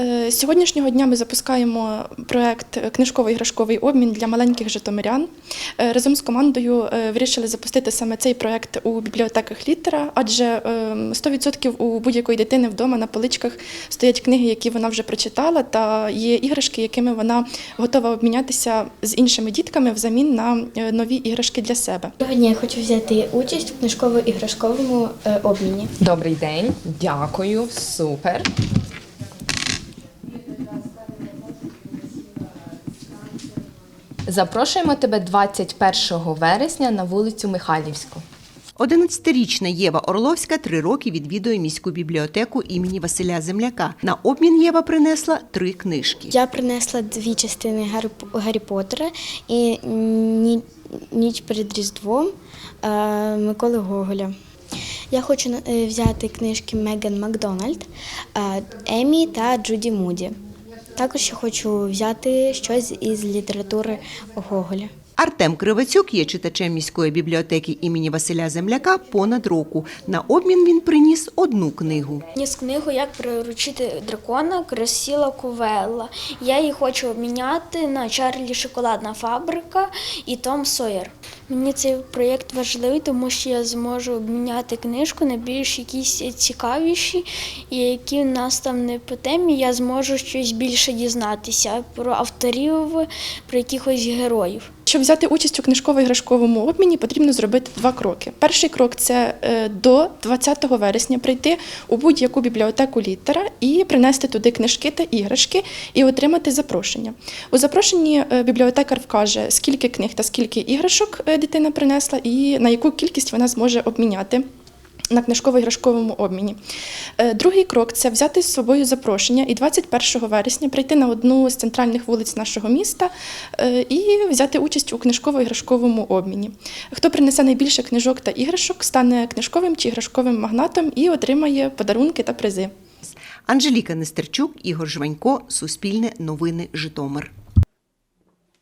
Е, З сьогоднішнього дня ми запускаємо проект книжково-іграшковий обмін для маленьких житомирян. Е, Разом з командою е, вирішили запустити саме цей проект у бібліотеках літера, адже е, 100% у будь-якої дитини вдома на поличках стоять книги, які вона вже прочитала, та є іграшки, якими вона готова обмінятися з іншими дітками взамін на нові іграшки для себе. Сьогодні я хочу взяти участь в книжково-іграшковому обміні. Добрий день, дякую, супер. Запрошуємо тебе 21 вересня на вулицю Михайлівську. 11-річна Єва Орловська три роки відвідує міську бібліотеку імені Василя Земляка. На обмін Єва принесла три книжки. Я принесла дві частини Гаррі, Гаррі Поттера і Ніч перед Різдвом е, Миколи Гоголя. Я хочу е, взяти книжки Меган Макдональд, е, Емі та Джуді Муді. Також я хочу взяти щось із літератури Гоголя. Артем Кривацюк є читачем міської бібліотеки імені Василя Земляка понад року. На обмін він приніс одну книгу. Ніс книгу Як приручити дракона Красіла Кувелла. Я її хочу обміняти на Чарлі Шоколадна фабрика і Том Сойер. Мені цей проєкт важливий, тому що я зможу обміняти книжку на більш якісь цікавіші, і які в нас там не по темі, я зможу щось більше дізнатися про авторів, про якихось героїв. Щоб взяти участь у книжково-іграшковому обміні, потрібно зробити два кроки. Перший крок це е, до 20 вересня прийти у будь-яку бібліотеку літера і принести туди книжки та іграшки і отримати запрошення. У запрошенні е, бібліотекар вкаже, скільки книг та скільки іграшок е, дитина принесла, і на яку кількість вона зможе обміняти. На книжково-іграшковому обміні. Е, Другий крок це взяти з собою запрошення і 21 вересня прийти на одну з центральних вулиць нашого міста е, і взяти участь у книжково-іграшковому обміні. Хто принесе найбільше книжок та іграшок, стане книжковим чи іграшковим магнатом і отримає подарунки та призи. Анжеліка Нестерчук, Ігор Жванько, Суспільне новини Житомир.